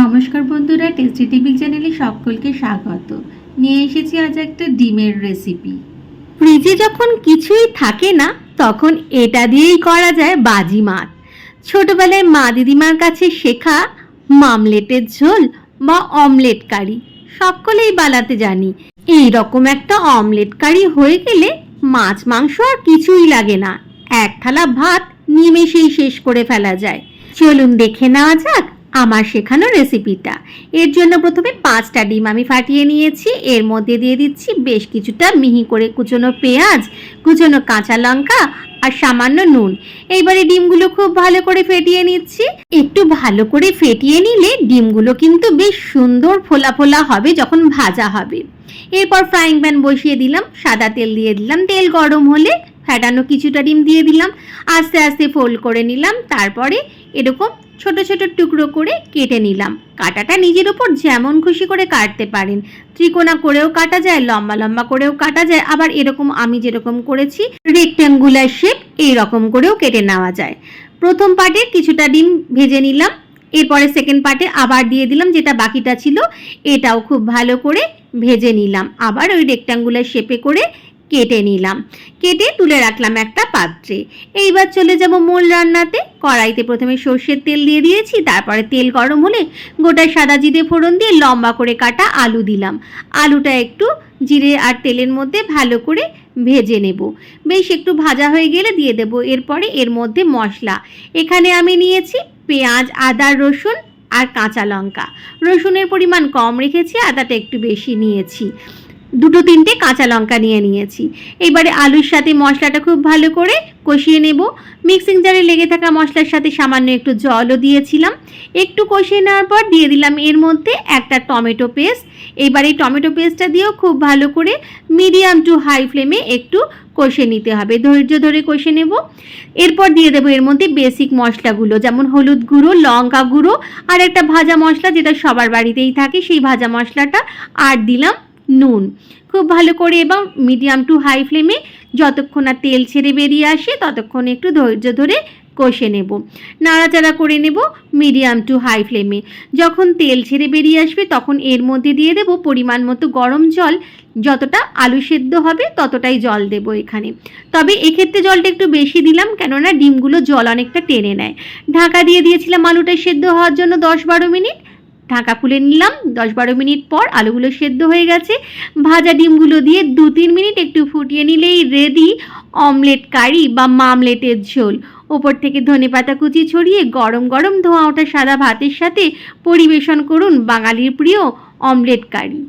নমস্কার বন্ধুরা tasty TV চ্যানেলে সকলকে স্বাগত। নিয়ে এসেছি আজ একটা ডিমের রেসিপি। ফ্রিজে যখন কিছুই থাকে না, তখন এটা দিয়েই করা যায় বাজি মাছ। ছোটবেলায় মা দিদিমার কাছে শেখা মামলেটের ঝোল বা অমলেট কারি সকলেই বানাতে জানি। এই রকম একটা অমলেট কারি হয়ে গেলে মাছ, মাংস আর কিছুই লাগে না। এক থালা ভাত নিমেষেই শেষ করে ফেলা যায়। চলুন দেখে নেওয়া যাক আমার শেখানো রেসিপিটা এর জন্য প্রথমে পাঁচটা ডিম আমি ফাটিয়ে নিয়েছি। এর মধ্যে দিয়ে দিচ্ছি বেশ কিছুটা মিহি করে কুচনো পেঁয়াজ, কুচনো কাঁচা লঙ্কা আর সামান্য নুন। এইবারে ডিমগুলো খুব ভালো করে ফেটিয়ে নিচ্ছি। একটু ভালো করে ফেটিয়ে নিলে ডিমগুলো কিন্তু বেশ সুন্দর ফোলা ফোলা হবে যখন ভাজা হবে। এরপর ফ্রাইং প্যান বসিয়ে দিলাম। সাদা তেল দিয়ে দিলাম। তেল গরম হলে ফ্যাটানো কিছুটা ডিম দিয়ে দিলাম। আস্তে আস্তে ফোল্ড করে নিলাম। তারপরে এরকম ছোট ছোট টুকরো করে কেটে নিলাম। কাটাটা নিজের উপর যেমন খুশি করে কাটতে পারেন। ত্রিকোণা করেও কাটা যায়, লম্বা লম্বা করেও কাটা যায়, আবার এরকম আমি যেরকম করেছি রেক্ট্যাঙ্গুলার শেপ এই রকম করেও কেটে নেওয়া যায়। প্রথম পার্টে কিছুটা ডিম ভেজে নিলাম, এরপরে সেকেন্ড পার্টে আবার দিয়ে দিলাম, যেটা বাকিটা ছিল, এটাও খুব ভালো করে ভেজে নিলাম। আবার ওই রেক্ট্যাঙ্গুলার শেপে করে কেটে নিলাম। কেটে তুলে রাখলাম একটা পাত্রে। এইবার চলে যাব মূল রান্নাতে। কড়াইতে প্রথমে সর্ষের তেল দিয়ে দিয়েছি, তারপরে তেল গরম হলে গোটা সাদা জিরে ফোড়ন দিয়ে লম্বা করে কাটা আলু দিলাম। আলুটা একটু জিরে আর তেলের মধ্যে ভালো করে ভেজে নেব। বেশ একটু ভাজা হয়ে গেলে দিয়ে দেব। এরপরে এর মধ্যে মশলা। এখানে আমি নিয়েছি পেঁয়াজ, আদা, রসুন আর কাঁচা লঙ্কা। রসুনের পরিমাণ কম রেখেছি আদাটা একটু বেশি নিয়েছি। দুটো তিনটে কাঁচা লঙ্কা নিয়ে নিয়েছি। এবারে আলুর সাথে মশলাটা খুব ভালো করে কষিয়ে নেব। মিক্সিং জারে লেগে থাকা মশলার সাথে সামান্য একটু জলও দিয়েছিলাম। একটু কষিয়ে নেওয়ার পর দিয়ে দিলাম এর মধ্যে একটা টমেটো পেস্ট। এবার টমেটো পেস্টটা দিয়েও খুব ভালো করে মিডিয়াম টু হাই ফ্লেমে একটু কষে নিতে হবে। ধৈর্য ধরে কষে নেব। এরপর দিয়ে দেবো এর মধ্যে বেসিক মশলাগুলো, যেমন হলুদ গুঁড়ো, লঙ্কা গুঁড়ো আর একটা ভাজা মশলা যেটা সবার বাড়িতেই থাকে, সেই ভাজা মশলাটা আর দিলাম নুন। খুব ভালো করে এবং মিডিয়াম টু হাই ফ্লেমে যতক্ষণ না তেল ছেড়ে বেরিয়ে আসে, ততক্ষণ একটু ধৈর্য ধরে কষে নেব। নাড়াচাড়া করে নেব মিডিয়াম টু হাই ফ্লেমে যখন তেল ছেড়ে বেরিয়ে আসবে, তখন এর মধ্যে দিয়ে দেব পরিমাণ মতো গরম জল। যতটা আলু সেদ্ধ হবে, ততটাই জল দেব এখানে। তবে এক্ষেত্রে জলটা একটু বেশি দিলাম, কেননা ডিমগুলো জল অনেকটা টেনে নেয়। ঢাকা দিয়ে দিয়েছিলাম আলুটা সেদ্ধ হওয়ার জন্য দশ বারো মিনিট। ঢাকা খুলে নিলাম। দশ বারো মিনিট পর আলুগুলো সেদ্ধ হয়ে গেছে। ভাজা ডিমগুলো দিয়ে দু তিন মিনিট একটু ফুটিয়ে নিলেই রেডি অমলেট কারি বা মামলেটের ঝোল। ওপর থেকে ধনে পাতা কুচি ছড়িয়ে গরম গরম ধোঁয়া ওঠা সাদা ভাতের সাথে পরিবেশন করুন বাঙালির প্রিয় অমলেট কারি